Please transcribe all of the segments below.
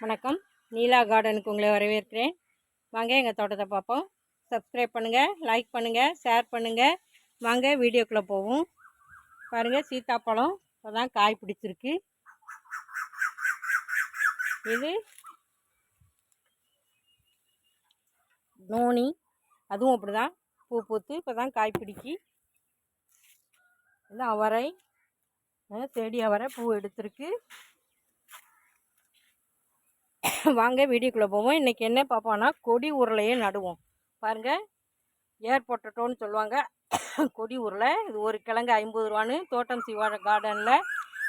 வணக்கம். நீலா கார்டனுக்கு உங்களை வரவேற்கிறேன். வாங்க எங்கள் தோட்டத்தை பார்ப்போம். சப்ஸ்கிரைப் பண்ணுங்கள் லைக் பண்ணுங்கள் ஷேர் பண்ணுங்கள் வாங்க வீடியோக்குள்ளே போவோம். பாருங்கள் சீத்தாப்பழம். இப்போ தான் காய் பிடிச்சிருக்கு. இது நோனி. அதுவும் அப்படி தான் பூ பூத்து இப்போ தான் காய் பிடிக்கி. இது அவரை செடி அவரை பூ எடுத்திருக்கு. வாங்க வீடியோக்குள்ளே போவோம். இன்றைக்கி என்ன பார்ப்போம்னா கொடி உருளையே நடுவோம். பாருங்கள் ஏர் பொட்டட்டோன்னு சொல்லுவாங்க. கொடி உருளை இது ஒரு கிழங்கு ஐம்பது ரூபான்னு தோட்டம் சிவா கார்டனில்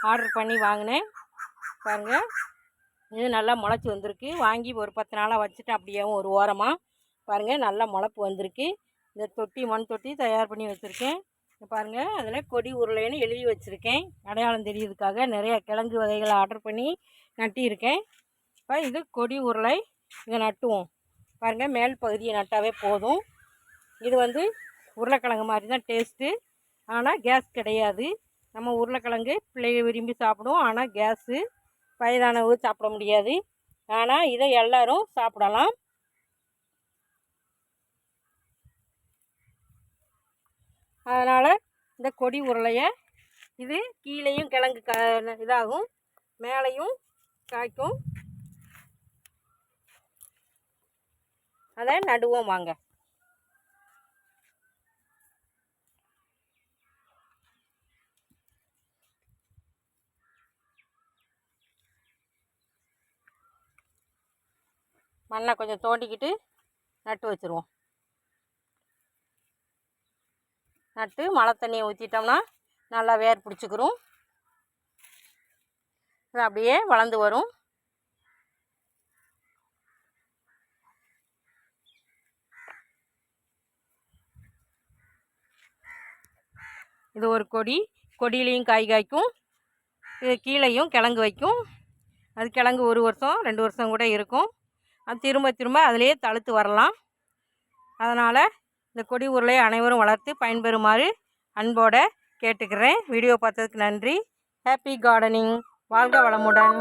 ஆர்டர் பண்ணி வாங்கினேன். பாருங்கள் இது நல்லா முளைச்சி வந்திருக்கு. வாங்கி ஒரு பத்து நாளாக வச்சுட்டு அப்படியே ஒரு ஓரமாக பாருங்கள் நல்லா முளைப்பு வந்திருக்கு. இந்த தொட்டி மண் தொட்டி தயார் பண்ணி வச்சுருக்கேன். பாருங்கள் அதில் கொடி உருளைன்னு எழுதி வச்சுருக்கேன். அடையாளம் தெரியுறதுக்காக நிறைய கிழங்கு வகைகளை ஆர்டர் பண்ணி நட்டியிருக்கேன். இப்போ இது கொடி உருளை. இதை நட்டுவோம். பாருங்கள் மேல் பகுதியை நட்டாவே போதும். இது வந்து உருளைக்கிழங்கு மாதிரி தான் டேஸ்ட்டு ஆனால் கேஸ் கிடையாது. நம்ம உருளைக்கிழங்கு பிள்ளைங்க விரும்பி சாப்பிடுவோம். ஆனால் கேஸு வயதானவங்க சாப்பிட முடியாது. ஆனால் இதை எல்லோரும் சாப்பிடலாம். அதனால் இந்த கொடி உருளையை இது கீழேயும் கிழங்கு க இதாகும். மேலேயும் காய்க்கும். அதை நடுவோம் வாங்க. மண்ணை கொஞ்சம் தோண்டிக்கிட்டு நட்டு வச்சுருவோம். நட்டு மழை தண்ணியை ஊற்றிட்டோம்னா நல்லா வேர் பிடிச்சிக்கிறோம் அப்படியே வளர்ந்து வரும். இது ஒரு கொடி. கொடியிலையும் காய் காய்க்கும். இது கீழேயும் கிழங்கு வைக்கும். அது கிழங்கு ஒரு வருஷம் ரெண்டு வருஷம் கூட இருக்கும். அது திரும்ப திரும்ப அதிலேயே தழுத்து வரலாம். அதனால் இந்த கொடி உருளையை அனைவரும் வளர்த்து பயன்பெறுமாறு அன்போடு கேட்டுக்கிறேன். வீடியோ பார்த்ததுக்கு நன்றி. ஹாப்பி கார்டனிங் வாழ்க வளமுடன்.